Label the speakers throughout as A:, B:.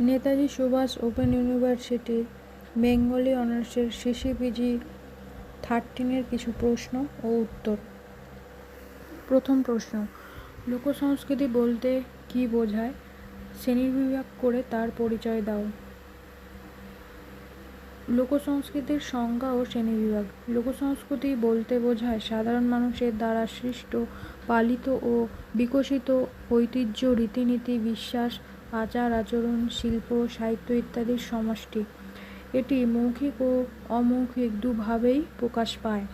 A: Netaji Subhash open university, Bengali অনার্সের CC PG থার্টিনের কিছু প্রশ্ন ও উত্তর। প্রথম প্রশ্ন, লোকসংস্কৃতি বলতে কী বোঝায়? শ্রেণীবিভাগ করে তার পরিচয় দাও। লোকসংস্কৃতির সংজ্ঞা ও শ্রেণীবিভাগ লোকসংস্কৃতি বলতে বোঝায় সাধারণ মানুষের দ্বারা সৃষ্ট, পালিত ও বিকশিত ঐতিহ্য, রীতিনীতি, বিশ্বাস আচার আচরণ, শিল্প, সাহিত্য ইত্যাদির সমষ্টি। এটি মৌখিক ও অমৌখিক দুভাবেই প্রকাশ পায়।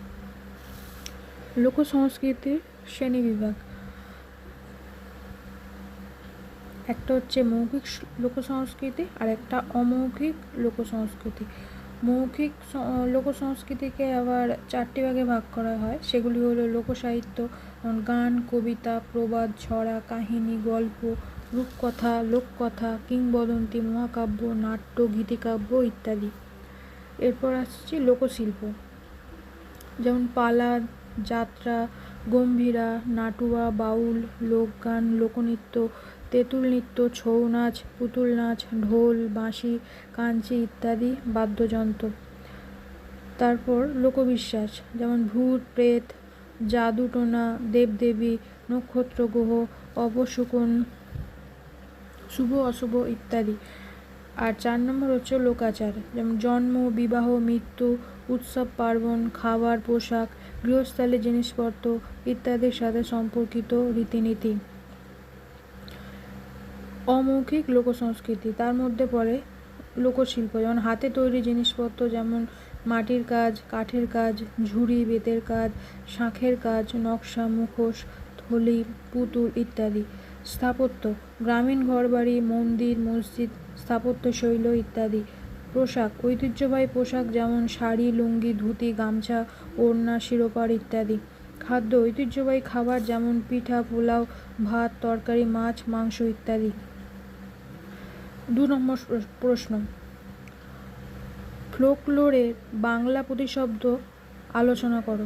A: লোক সংস্কৃতির শ্রেণি বিভাগ একটা হচ্ছে মৌখিক লোক সংস্কৃতি আর একটা অমৌখিক লোকসংস্কৃতি। মৌখিক লোকসংস্কৃতিকে আবার চারটি ভাগে ভাগ করা হয়। সেগুলি হলো লোকসাহিত্য গান, কবিতা, প্রবাদ, ছড়া, কাহিনী, গল্প, রূপকথা, লোককথা, কিংবদন্তি, মহাকাব্য, নাট্য, গীতিকাব্য ইত্যাদি। এরপর আসছি লোকশিল্প। যেমন পালা যাত্রা, গম্ভীরা, নাটুয়া, বাউল, লোকগান, লোকনৃত্য তেঁতুল নৃত্য, ছৌ নাচ, পুতুল নাচ, ঢোল, বাঁশি, কাঞ্চি ইত্যাদি বাদ্যযন্ত্র। তারপর লোকবিশ্বাস, যেমন ভূত, প্রেত জাদুটোনা দেবদেবী নক্ষত্র গ্রহ অপশকুন শুভ অশুভ ইত্যাদি। আর চার নম্বর হচ্ছে লোকাচার, যেমন জন্ম, বিবাহ, মৃত্যু, উৎসব, পার্বণ, খাবার, পোশাক গৃহস্থালী জিনিসপত্র ইত্যাদির সাথে সম্পর্কিত রীতিনীতি। অমৌখিক লোকসংস্কৃতি, তার মধ্যে পড়ে লোকশিল্প, যেমন হাতে তৈরি জিনিসপত্র যেমন মাটির কাজ, কাঠের কাজ, ঝুড়ি, বেতের কাজ, শাঁখের কাজ, নকশা, মুখোশ, থলি, পুতুল ইত্যাদি। স্থাপত্য, গ্রামীণ ঘরবাড়ি, মন্দির, মসজিদ, স্থাপত্য শৈল ইত্যাদি। পোশাক, ঐতিহ্যবাহী পোশাক যেমন শাড়ি, লুঙ্গি, ধুতি, গামছা, ওড়না শিরোপার ইত্যাদি। খাদ্য, ঐতিহ্যবাহী খাবার যেমন পিঠা, পোলাও, ভাত, তরকারি, মাছ, মাংস ইত্যাদি। দু নম্বর প্র- প্রশ্ন। ফ্লোকলোরের বাংলা প্রতিশব্দ আলোচনা করো।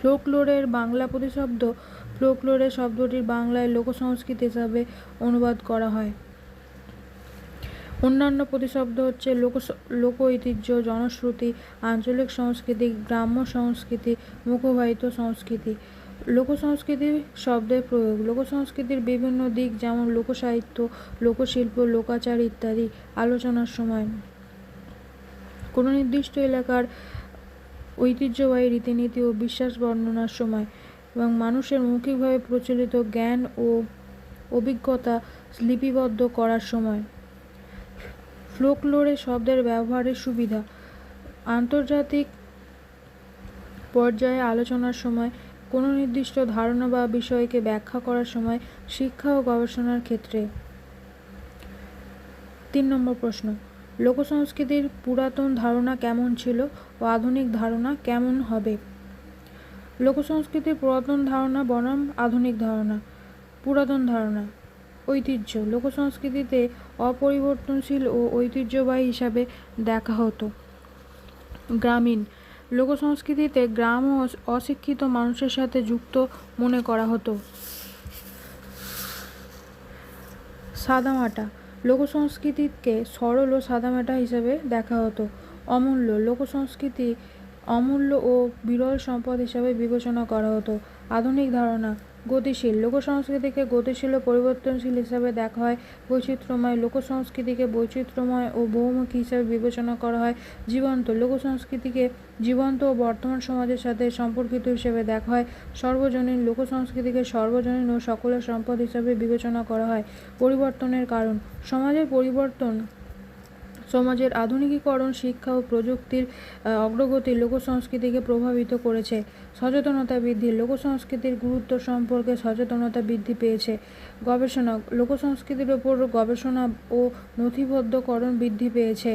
A: ফ্লোকলোরের বাংলা প্রতিশব্দ ফ্লোকলোরে শব্দটির বাংলায় লোকসংস্কৃতি হিসাবে অনুবাদ করা হয়। অন্যান্য প্রতিশব্দ হচ্ছে লোক লোক ঐতিহ্য জনশ্রুতি, আঞ্চলিক সংস্কৃতি, গ্রাম্য সংস্কৃতি মুখবাহিত সংস্কৃতি। লোকসংস্কৃতি শব্দের প্রয়োগ লোকসংস্কৃতির বিভিন্ন দিক যেমন লোকসাহিত্য, লোকশিল্প, লোকাচার ইত্যাদি আলোচনার সময়। কোনো নির্দিষ্ট এলাকার ঐতিহ্যবাহী রীতিনীতি ও বিশ্বাস বর্ণনার সময় এবং মানুষের মৌখিকভাবে প্রচলিত জ্ঞান ও অভিজ্ঞতা লিপিবদ্ধ করার সময়। ফ্লোকলোরে শব্দের ব্যবহারের সুবিধা। আন্তর্জাতিক পর্যায়ে আলোচনার সময় কোনো নির্দিষ্ট ধারণা বা বিষয়কে ব্যাখ্যা করার সময় শিক্ষা ও গবেষণার ক্ষেত্রে। তিন নম্বর প্রশ্ন, লোকসংস্কৃতির পুরাতন ধারণা কেমন ছিল ও আধুনিক ধারণা কেমন হবে? লোকসংস্কৃতির পুরাতন ধারণা বনাম আধুনিক ধারণা, পুরাতন ধারণা। ঐতিহ্য, লোকসংস্কৃতিতে অপরিবর্তনশীল ও ঐতিহ্যবাহী হিসাবে দেখা হতো। গ্রামীণ লোকসংস্কৃতিতে গ্রাম ও অশিক্ষিত মানুষের সাথে যুক্ত মনে করা হতো। সাদামাটা লোকসংস্কৃতিকে সরল ও সাদামাটা হিসাবে দেখা হতো। অমূল্য লোকসংস্কৃতি অমূল্য ও বিরল সম্পদ হিসাবে বিবেচনা করা হতো। আধুনিক ধারণা গতিশীল। লোকসংস্কৃতিকে গতিশীল ও পরিবর্তনশীল হিসাবে দেখা হয়। বৈচিত্র্যময় লোকসংস্কৃতিকে বৈচিত্র্যময় ও বহুমুখী হিসাবে বিবেচনা করা হয়। জীবন্ত লোক সংস্কৃতিকে জীবন্ত ও বর্তমান সমাজের সাথে সম্পর্কিত হিসেবে দেখা হয়। সর্বজনীন লোকসংস্কৃতিকে সর্বজনীন ও সকলের সম্পদ হিসাবে বিবেচনা করা হয়। পরিবর্তনের কারণ, সমাজের পরিবর্তন সমাজের আধুনিকীকরণ, শিক্ষা ও প্রযুক্তির অগ্রগতি লোকসংস্কৃতিকে প্রভাবিত করেছে। সচেতনতা বৃদ্ধি, লোকসংস্কৃতির গুরুত্ব সম্পর্কে সচেতনতা বৃদ্ধি পেয়েছে। গবেষণা লোকসংস্কৃতির ওপর গবেষণা ও নথিবদ্ধকরণ বৃদ্ধি পেয়েছে।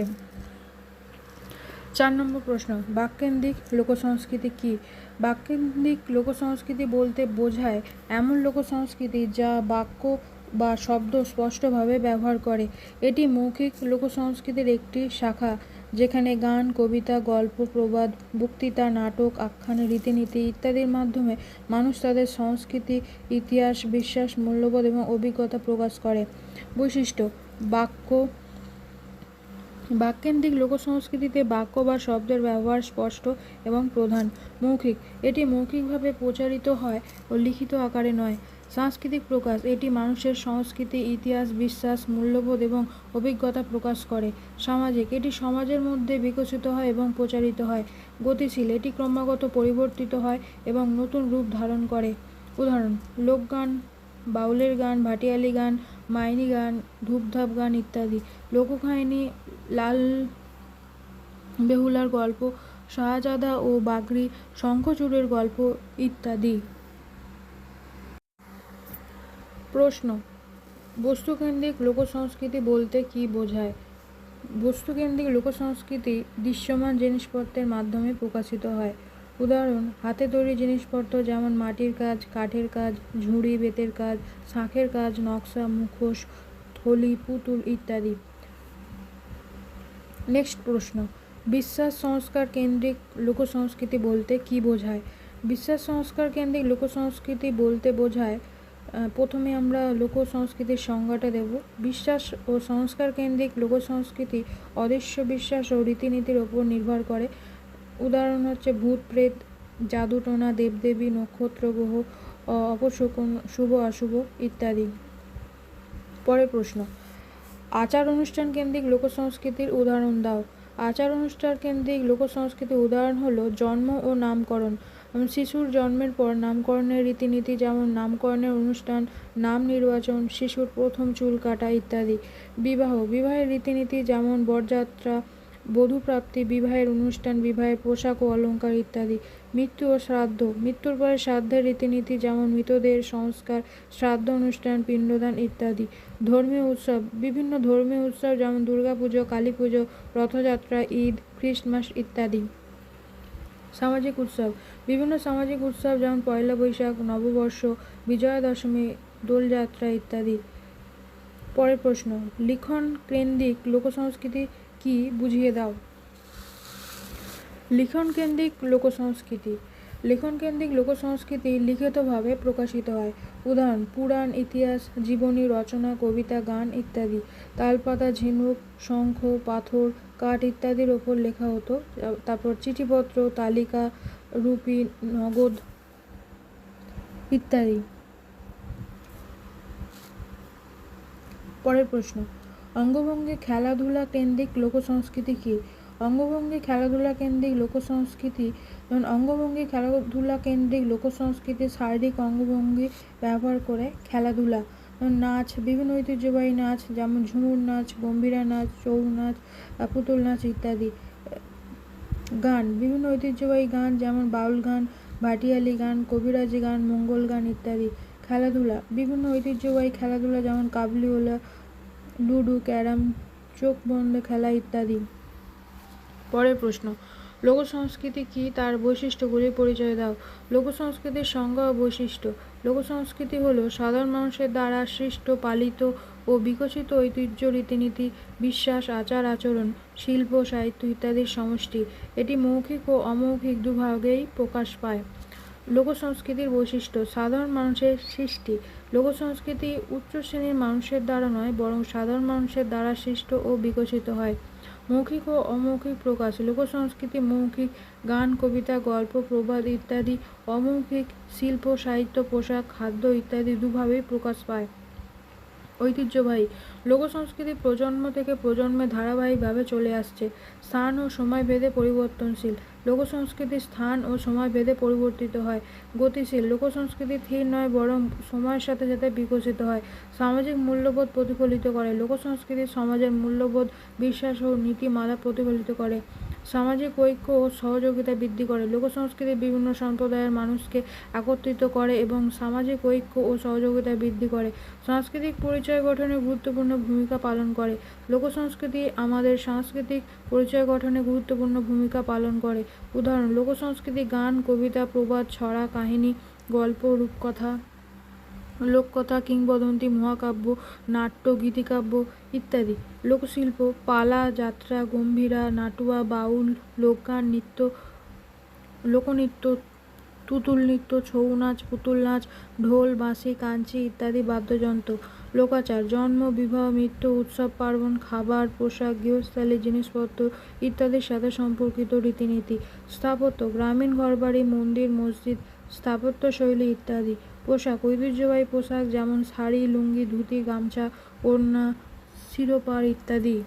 A: চার নম্বর প্রশ্ন বাক্যেন্দ্রিক লোকসংস্কৃতি কী? বাক্যেন্দ্রিক লোকসংস্কৃতি বলতে বোঝায় এমন লোকসংস্কৃতি যা বাক্য বা শব্দ স্পষ্টভাবে ব্যবহার করে। এটি মৌখিক লোকসংস্কৃতির একটি শাখা, যেখানে গান, কবিতা, গল্প, প্রবাদ, বক্তৃতা, নাটক, আখ্যান, রীতিনীতি ইত্যাদির মাধ্যমে মানুষ তাদের সংস্কৃতি, ইতিহাস, বিশ্বাস, মূল্যবোধ এবং অভিজ্ঞতা প্রকাশ করে। বৈশিষ্ট্য, বাক্য বাক্যেন্দ্রিক লোকসংস্কৃতিতে বাক্য বা শব্দের ব্যবহার স্পষ্ট এবং প্রধান। মৌখিক, এটি মৌখিকভাবে প্রচারিত হয় ও লিখিত আকারে নয়। সাংস্কৃতিক প্রকাশ, এটি মানুষের সংস্কৃতি, ইতিহাস, বিশ্বাস, মূল্যবোধ এবং অভিজ্ঞতা প্রকাশ করে। সামাজিক, এটি সমাজের মধ্যে বিকশিত হয় এবং প্রচারিত হয়। গতিশীল, এটি ক্রমাগত পরিবর্তিত হয় এবং নতুন রূপ ধারণ করে। উদাহরণ লোকগান বাউলের গান, ভাটিয়ালি গান, মাইনি গান, ধূপধাপ গান ইত্যাদি। লোককাহিনী, লাল বেহুলার গল্প, শাহজাদা ও বাগরি, শঙ্খচূড়ের গল্প ইত্যাদি। প্রশ্ন। বস্তুকেন্দ্রিক লোকসংস্কৃতি বলতে কী বোঝায়? বস্তুকেন্দ্রিক লোকসংস্কৃতি দৃশ্যমান জিনিসপত্রের মাধ্যমে প্রকাশিত হয়। উদাহরণ, হাতে তৈরি জিনিসপত্র যেমন মাটির কাজ, কাঠের কাজ, ঝুড়ি, বেতের কাজ, শাঁখের কাজ, নকশা, মুখোশ, থলি, পুতুল ইত্যাদি। নেক্সট প্রশ্ন, বিশ্বাস সংস্কার কেন্দ্রিক লোকসংস্কৃতি বলতে কী বোঝায়? বিশ্বাস সংস্কার কেন্দ্রিক লোকসংস্কৃতি বলতে বোঝায় প্রথমে আমরা লোক সংস্কৃতির সংজ্ঞাটা দেব। বিশ্বাস ও সংস্কার কেন্দ্রিক লোকসংস্কৃতি অদৃশ্য বিশ্বাস ও রীতিনীতির ওপর নির্ভর করে। উদাহরণ হচ্ছে ভূত, প্রেত, জাদুটোনা, দেবদেবী, নক্ষত্র গ্রহ অপশকুন, শুভ, অশুভ ইত্যাদি। পরের প্রশ্ন, আচার অনুষ্ঠান কেন্দ্রিক লোকসংস্কৃতির উদাহরণ দাও। আচার অনুষ্ঠান কেন্দ্রিক লোকসংস্কৃতির উদাহরণ হলো জন্ম ও নামকরণ। শিশুর জন্মের পর নামকরণের রীতিনীতি যেমন নামকরণের অনুষ্ঠান, নাম নির্বাচন, শিশুর প্রথম চুল কাটা ইত্যাদি। বিবাহ, বিবাহের রীতিনীতি যেমন বরযাত্রা, বধূপ্রাপ্তি, বিবাহের অনুষ্ঠান, বিবাহের পোশাক ও অলঙ্কার ইত্যাদি। মৃত্যু ও শ্রাদ্ধ, মৃত্যুর পরে শ্রাদ্ধের রীতিনীতি যেমন মৃতদের সংস্কার, শ্রাদ্ধ অনুষ্ঠান, পিণ্ডদান ইত্যাদি। ধর্মীয় উৎসব, বিভিন্ন ধর্মীয় উৎসব যেমন দুর্গাপুজো কালী পুজো রথযাত্রা, ঈদ, খ্রিস্টমাস ইত্যাদি। সামাজিক উৎসব। বিভিন্ন সামাজিক উৎসব যেমন পয়লা বৈশাখ, নববর্ষ বিজয়া দশমী দোলযাত্রা ইত্যাদি। পরের প্রশ্ন, লিখন কেন্দ্রিক লোকসংস্কৃতি কি? বুঝিয়ে দাও। লিখন কেন্দ্রিক লোকসংস্কৃতি। লিখন কেন্দ্রিক লোকসংস্কৃতি লিখিতভাবে প্রকাশিত হয়। উদাহরণ, পুরাণ, ইতিহাস, জীবনী, রচনা, কবিতা, গান ইত্যাদি। তালপাতা, ঝিনুক, শঙ্খ, পাথর, কাঠ ইত্যাদির ওপর লেখা হতো। তারপর চিঠিপত্র, তালিকা, রুপি, নগদ ইত্যাদি। পরের প্রশ্ন, অঙ্গভঙ্গে খেলাধুলা কেন্দ্রিক লোকসংস্কৃতি কী? অঙ্গভঙ্গি খেলাধুলা কেন্দ্রিক লোকসংস্কৃতি, যেমন অঙ্গভঙ্গি খেলাধুলা কেন্দ্রিক লোকসংস্কৃতি শারীরিক অঙ্গভঙ্গি ব্যবহার করে খেলাধুলা। নাচ, বিভিন্ন ঐতিহ্যবাহী নাচ, যেমন ঝুমুর নাচ, গম্ভীরা নাচ চৌ নাচ পুতুল নাচ ইত্যাদি। গান, বিভিন্ন ঐতিহ্যবাহী গান, যেমন বাউল গান, ভাটিয়ালি গান, কবিরাজি গান, মঙ্গল গান ইত্যাদি। খেলাধুলা, বিভিন্ন ঐতিহ্যবাহী খেলাধুলা, যেমন কাবলিওলা লুডো, ক্যারাম, চোখ বন্ধ খেলা ইত্যাদি। পরের প্রশ্ন। লোকসংস্কৃতি কী তার বৈশিষ্ট্যগুলি পরিচয় দাও। লোক সংস্কৃতির সংজ্ঞা ও বৈশিষ্ট্য। লোক সংস্কৃতি হল সাধারণ মানুষের দ্বারা সৃষ্ট, পালিত ও বিকশিত ঐতিহ্য, রীতিনীতি, বিশ্বাস, আচার, আচরণ, শিল্প, সাহিত্য ইত্যাদির সমষ্টি। এটি মৌখিক ও অমৌখিক দুভাগেই প্রকাশ পায়। লোক সংস্কৃতির বৈশিষ্ট্য সাধারণ মানুষের সৃষ্টি। লোকসংস্কৃতি উচ্চ শ্রেণির মানুষের দ্বারা নয়, বরং সাধারণ মানুষের দ্বারা সৃষ্ট ও বিকশিত হয়। মৌখিক ও অমৌখিক প্রকাশ, লোক সংস্কৃতি, মৌখিক গান, কবিতা, গল্প, প্রবাদ ইত্যাদি, অমৌখিক শিল্প, সাহিত্য, পোশাক, খাদ্য ইত্যাদি দুভাবেই প্রকাশ পায়। ঐতিহ্যবাহী, লোক সংস্কৃতি প্রজন্ম থেকে প্রজন্মে ধারাবাহিকভাবে চলে আসছে। স্থান ও সময় ভেদে পরিবর্তনশীল। লোকসংস্কৃতি স্থান ও সময় ভেদে পরিবর্তিত হয়। গতিশীল লোকসংস্কৃতি স্থির নয়, বরং সময়ের সাথে সাথে বিকশিত হয়। সামাজিক মূল্যবোধ প্রতিফলিত করে। লোকসংস্কৃতি সমাজের মূল্যবোধ, বিশ্বাস ও নীতিমালা প্রতিফলিত করে। সামাজিক ঐক্য ও সহযোগিতা বৃদ্ধি করে। লোকসংস্কৃতি বিভিন্ন সম্প্রদায়ের মানুষকে একত্রিত করে এবং সামাজিক ঐক্য ও সহযোগিতা বৃদ্ধি করে। সাংস্কৃতিক পরিচয় গঠনে গুরুত্বপূর্ণ ভূমিকা পালন করে। লোকসংস্কৃতি আমাদের সাংস্কৃতিক পরিচয় গঠনে গুরুত্বপূর্ণ ভূমিকা পালন করে। উদাহরণ, লোকসংস্কৃতি, গান, কবিতা, প্রবাদ, ছড়া, কাহিনী, গল্প, রূপকথা। লোককথা, কিংবদন্তি, মহাকাব্য, নাট্য, গীতিকাব্য ইত্যাদি। লোকশিল্প, পালা, যাত্রা, গম্ভীরা, নাটুয়া, বাউল, লোকগান, নৃত্য, লোকনৃত্য, তুতুল নৃত্য, ছৌ নাচ, পুতুল নাচ, ঢোল, বাঁশি, কাঞ্চি ইত্যাদি বাদ্যযন্ত্র। লোকাচার, জন্ম, বিবাহ, মৃত্যু, উৎসব, পার্বণ, খাবার, পোশাক, গৃহস্থালী জিনিসপত্র ইত্যাদির সাথে সম্পর্কিত রীতিনীতি। স্থাপত্য, গ্রামীণ ঘরবাড়ি, মন্দির, মসজিদ, স্থাপত্যশৈলী ইত্যাদি। পোশাক ঐতিহ্যবাহী পোশাক যেমন শাড়ি লুঙ্গি ধুতি গামছা ওড়না শিরোপার ইত্যাদি।